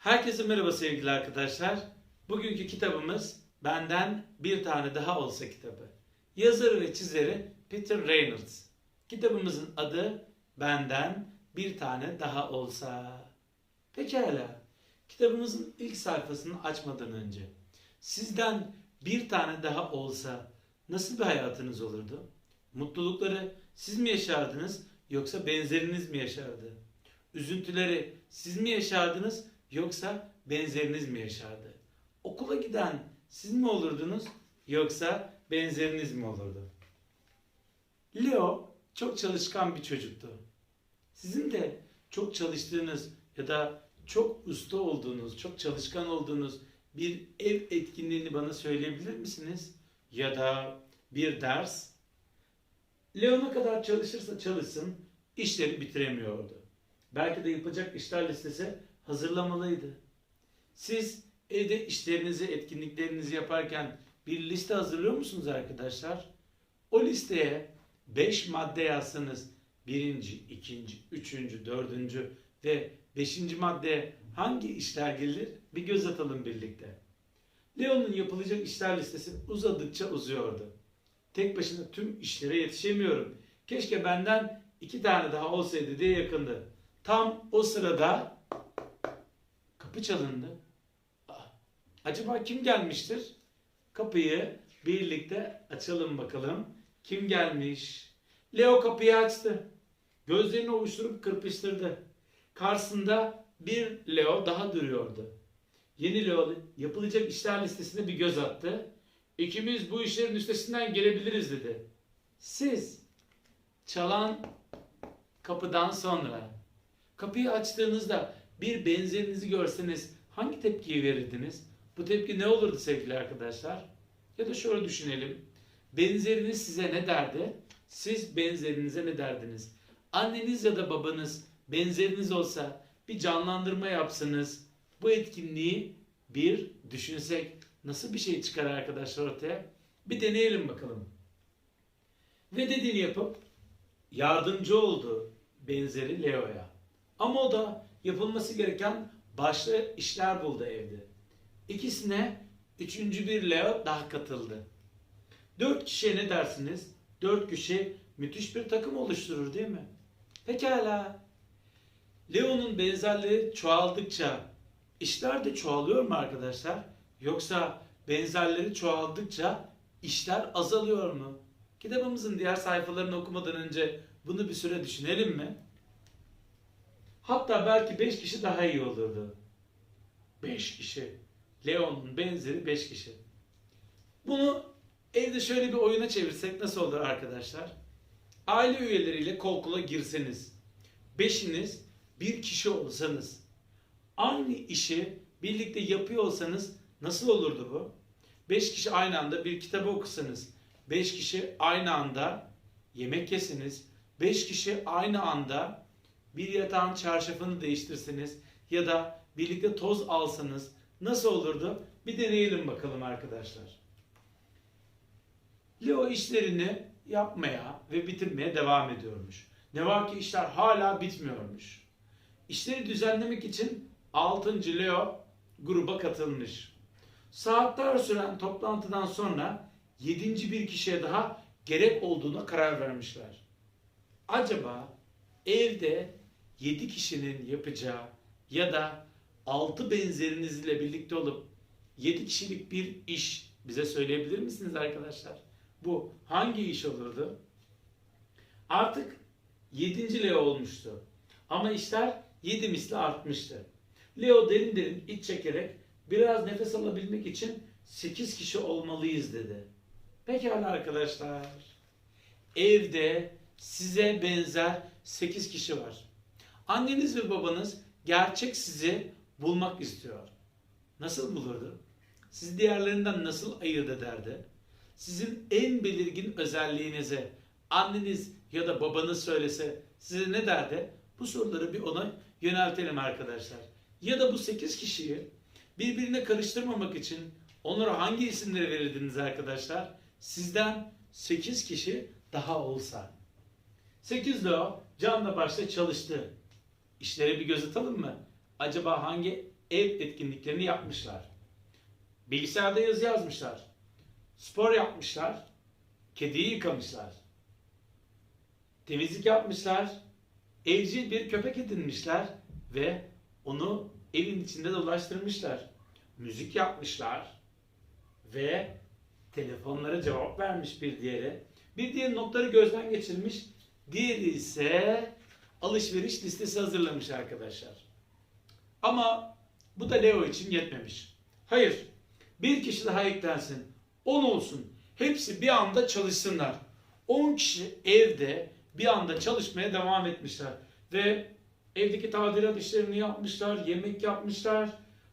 Herkese merhaba sevgili arkadaşlar. Bugünkü kitabımız Benden Bir Tane Daha Olsa kitabı. Yazarı ve çizeri Peter Reynolds. Kitabımızın adı Benden Bir Tane Daha Olsa. Pekala. Kitabımızın ilk sayfasını açmadan önce sizden bir tane daha olsa nasıl bir hayatınız olurdu? Mutlulukları siz mi yaşardınız yoksa benzeriniz mi yaşardı? Üzüntüleri siz mi yaşardınız yoksa benzeriniz mi yaşardı? Okula giden siz mi olurdunuz yoksa benzeriniz mi olurdu? Leo çok çalışkan bir çocuktu. Sizin de çok çalıştığınız ya da çok usta olduğunuz, çok çalışkan olduğunuz bir ev etkinliğini bana söyleyebilir misiniz? Ya da bir ders? Leo ne kadar çalışırsa çalışsın işleri bitiremiyordu. Belki de yapacak işler listesi hazırlamalıydı. Siz evde işlerinizi, etkinliklerinizi yaparken bir liste hazırlıyor musunuz arkadaşlar? O listeye 5 madde yazsanız birinci, ikinci, üçüncü, dördüncü ve beşinci maddeye hangi işler gelir bir göz atalım birlikte. Leo'nun yapılacak işler listesi uzadıkça uzuyordu. Tek başına tüm işlere yetişemiyorum. Keşke benden iki tane daha olsaydı diye yakındı. Tam o sırada kapı çalındı. Aa, Acaba kim gelmiştir? Kapıyı birlikte açalım bakalım. Kim gelmiş? Leo kapıyı açtı. Gözlerini ovuşturup kırpıştırdı. Karşısında bir Leo daha duruyordu. Yeni Leo yapılacak işler listesine bir göz attı. İkimiz bu işlerin üstesinden gelebiliriz dedi. Siz çalan kapıdan sonra kapıyı açtığınızda bir benzerinizi görseniz hangi tepkiyi verirdiniz? Bu tepki ne olurdu sevgili arkadaşlar? Ya da şöyle düşünelim. Benzeriniz size ne derdi? Siz benzerinize ne derdiniz? Anneniz ya da babanız benzeriniz olsa bir canlandırma yapsanız bu etkinliği bir düşünsek nasıl bir şey çıkar arkadaşlar ortaya? Bir deneyelim bakalım. Ve dediğini yapıp yardımcı oldu benzeri Leo'ya. Ama o da yapılması gereken başka işler buldu evde. İkisine üçüncü bir Leo daha katıldı. Dört kişiye ne dersiniz? Dört kişi müthiş bir takım oluşturur değil mi? Pekala. Leo'nun benzerleri çoğaldıkça işler de çoğalıyor mu arkadaşlar? Yoksa benzerleri çoğaldıkça işler azalıyor mu? Kitabımızın diğer sayfalarını okumadan önce bunu bir süre düşünelim mi? Hatta belki 5 kişi daha iyi olurdu. 5 kişi. Leon'un benzeri 5 kişi. Bunu evde şöyle bir oyuna çevirsek nasıl olur arkadaşlar? Aile üyeleriyle kol kola girseniz, beşiniz bir kişi olsanız, aynı işi birlikte yapıyor olsanız nasıl olurdu bu? Beş kişi aynı anda bir kitabı okusanız, beş kişi aynı anda yemek yesiniz, beş kişi aynı anda bir yatağın çarşafını değiştirseniz ya da birlikte toz alsanız nasıl olurdu? Bir deneyelim bakalım arkadaşlar. Leo işlerini yapmaya ve bitirmeye devam ediyormuş. Ne var ki işler hala bitmiyormuş. İşleri düzenlemek için 6. Leo gruba katılmış. Saatler süren toplantıdan sonra 7. bir kişiye daha gerek olduğuna karar vermişler. Acaba evde 7 kişinin yapacağı ya da 6 benzerinizle birlikte olup 7 kişilik bir iş bize söyleyebilir misiniz arkadaşlar? Bu hangi iş olurdu? Artık 7. Leo olmuştu. Ama işler 7 misli artmıştı. Leo derin derin iç çekerek biraz nefes alabilmek için 8 kişi olmalıyız dedi. Pekala arkadaşlar. Evde size benzer 8 kişi var. Anneniz ve babanız gerçek sizi bulmak istiyor. Nasıl bulurdu? Sizi diğerlerinden nasıl ayırt ederdi? Sizin en belirgin özelliğinizi anneniz ya da babanız söylese size ne derdi? Bu soruları bir ona yöneltelim arkadaşlar. Ya da bu 8 kişiyi birbirine karıştırmamak için onlara hangi isimleri verirdiniz arkadaşlar? Sizden 8 kişi daha olsa. 8 Leo canla başla çalıştı. İşlere bir göz atalım mı? Acaba hangi ev etkinliklerini yapmışlar. Bilgisayarda yazı yazmışlar. Spor yapmışlar. Kediyi yıkamışlar. Temizlik yapmışlar. Evcil bir köpek edinmişler ve onu evin içinde dolaştırmışlar. Müzik yapmışlar ve telefonlara cevap vermiş bir diğeri. Bir diğer notları gözden geçirmiş. Diğeri ise alışveriş listesi hazırlamış arkadaşlar. Ama bu da Leo için yetmemiş. Hayır, bir kişi daha eklensin. 10 olsun. Hepsi bir anda çalışsınlar. 10 kişi evde bir anda çalışmaya devam etmişler. Ve evdeki tadilat işlerini yapmışlar, yemek yapmışlar,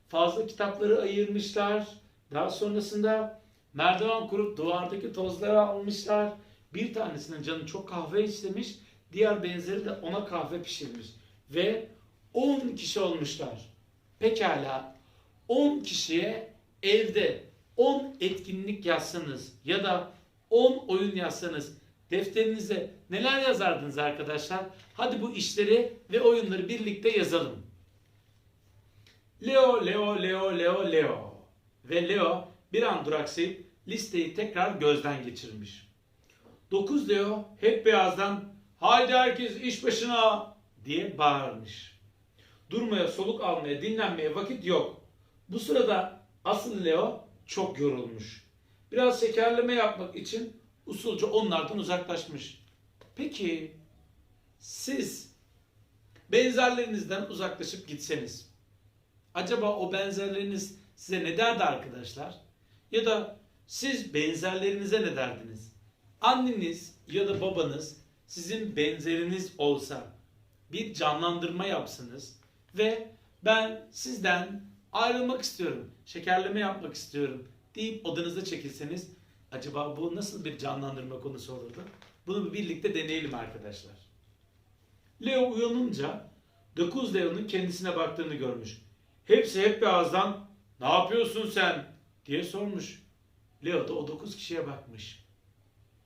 fazla kitapları ayırmışlar. Daha sonrasında merdiven kurup duvardaki tozları almışlar. Bir tanesinin canı çok kahve istemiş, diğer benzeri de ona kahve pişirmiş. Ve 10 kişi olmuşlar. Pekala 10 kişiye evde 10 etkinlik yazsanız ya da 10 oyun yazsanız defterinize neler yazardınız arkadaşlar? Hadi bu işleri ve oyunları birlikte yazalım. Leo, Leo, Leo, Leo, Leo. Ve Leo bir an duraksayıp listeyi tekrar gözden geçirmiş. 9 Leo hep beyazdan haydi herkes iş başına diye bağırmış. Durmaya, soluk almaya, dinlenmeye vakit yok. Bu sırada asıl Leo çok yorulmuş. Biraz şekerleme yapmak için usulca onlardan uzaklaşmış. Peki siz benzerlerinizden uzaklaşıp gitseniz acaba o benzerleriniz size ne derdi arkadaşlar? Ya da siz benzerlerinize ne derdiniz? Anneniz ya da babanız sizin benzeriniz olsa bir canlandırma yapsınız ve ben sizden ayrılmak istiyorum, şekerleme yapmak istiyorum deyip odanıza çekilseniz acaba bu nasıl bir canlandırma konusu olurdu? Bunu bir birlikte deneyelim arkadaşlar. Leo uyanınca 9 Leo'nun kendisine baktığını görmüş. Hepsi hep bir ağızdan ne yapıyorsun sen diye sormuş. Leo da o 9 kişiye bakmış.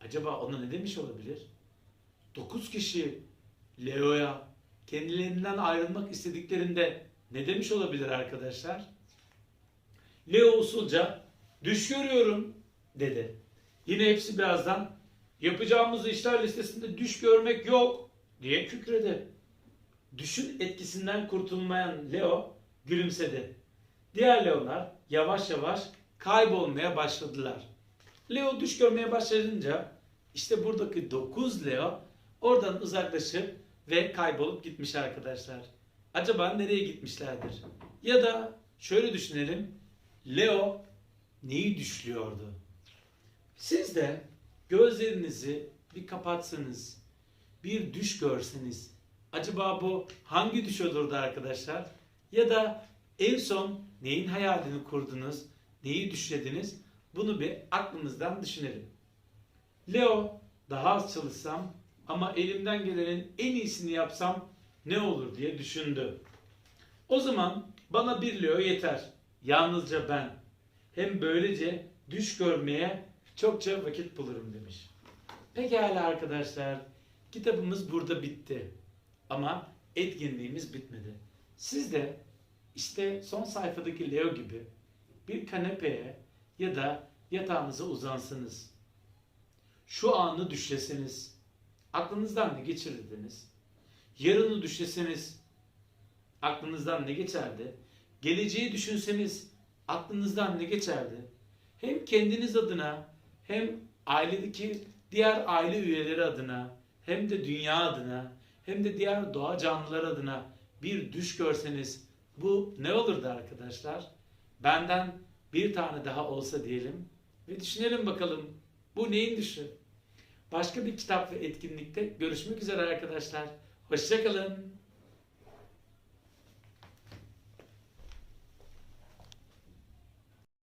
Acaba ona ne demiş olabilir? 9 kişi Leo'ya kendilerinden ayrılmak istediklerinde ne demiş olabilir arkadaşlar? Leo usulca düş görüyorum dedi. Yine hepsi birazdan yapacağımız işler listesinde düş görmek yok diye kükredi. Düşün etkisinden kurtulmayan Leo gülümsedi. Diğer Leo'lar yavaş yavaş kaybolmaya başladılar. Leo düş görmeye başlayınca işte buradaki 9 Leo oradan uzaklaşıp ve kaybolup gitmiş arkadaşlar. Acaba nereye gitmişlerdir? Ya da şöyle düşünelim. Leo neyi düşlüyordu? Siz de gözlerinizi bir kapatsanız, bir düş görseniz, acaba bu hangi düş olurdu arkadaşlar? Ya da en son neyin hayalini kurdunuz, neyi düşlediniz? Bunu bir aklınızdan düşünelim. Leo daha az çalışsam ama elimden gelenin en iyisini yapsam ne olur diye düşündü. O zaman bana bir Leo yeter. Yalnızca ben. Hem böylece düş görmeye çokça vakit bulurum demiş. Pekala arkadaşlar. Kitabımız burada bitti. Ama etkinliğimiz bitmedi. Siz de işte son sayfadaki Leo gibi bir kanepeye ya da yatağınıza uzansanız, şu anı düşleseniz, aklınızdan ne geçirirdiniz? Yarını düşleseniz, aklınızdan ne geçerdi? Geleceği düşünseniz, aklınızdan ne geçerdi? Hem kendiniz adına, hem ailedeki diğer aile üyeleri adına, hem de dünya adına, hem de diğer doğa canlılar adına bir düş görseniz, bu ne olurdu arkadaşlar? Benden bir tane daha olsa diyelim ve düşünelim bakalım bu neyin düşü? Başka bir kitap ve etkinlikte görüşmek üzere arkadaşlar. Hoşçakalın.